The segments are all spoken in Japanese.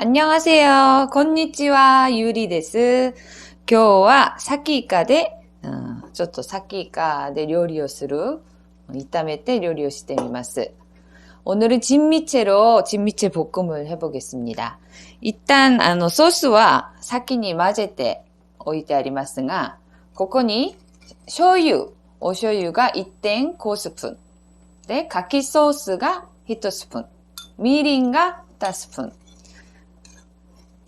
안녕하세요. 건니치와 유리です. 今日はサキイカでちょっとサキイカで料理をする炒めて料理をしてみます 어, 오늘은 진미채로 진미채 볶음을 해보겠습니다. 일단 아 소스와 사키니 마제테 오이테 아리마스가 ここに 쇼유, 오쇼유가 1.5스푼, 네, 가키 소스가 1스푼, 미린가 2스푼,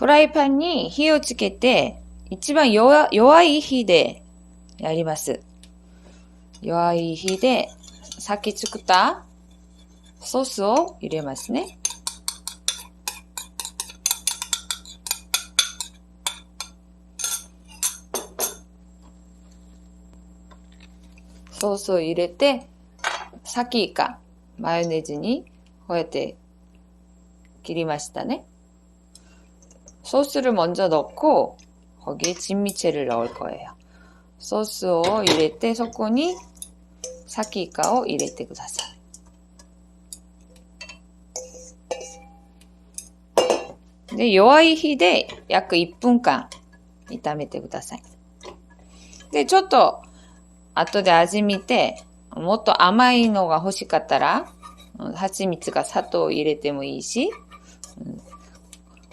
フライパンに火をつけて、一番弱弱い火でやります。弱い火で、さっき作ったソースを入れますね。ソースを入れて、サキイカ、マヨネーズにこうやって切りましたね。 소스를 먼저 넣고 거기에 진미채를 넣을 거예요. 소스を入れてそこにサキイカを入れてください。で、弱い火で約1分間炒めてください。で、ちょっと後で味見て、もっと甘いのが欲しかったら、うん蜂蜜か砂糖を入れてもいいし、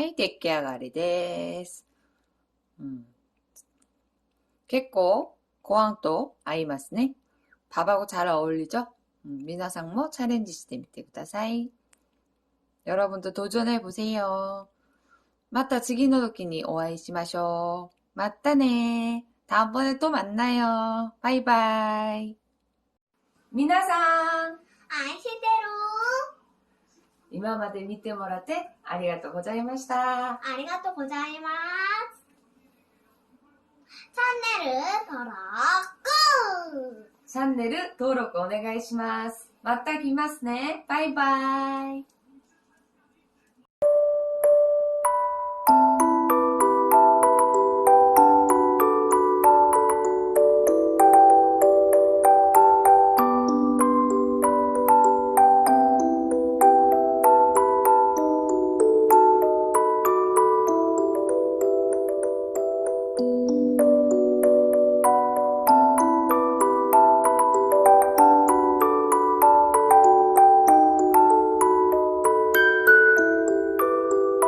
はい、出来上がりです。うん、結構ご飯と合いますね。밥하고 잘 어울리죠? 음, 미나상も 챌린지 してみてください. 여러분도 도전해 보세요. また次の時にお会いしましょう. 맞다네. 다음번에 또 만나요. 바이바이. 미나상 愛してる 今まで見てもらってありがとうございました。ありがとうございます。チャンネル登録チャンネル登録お願いします。また来ますね。バイバイ。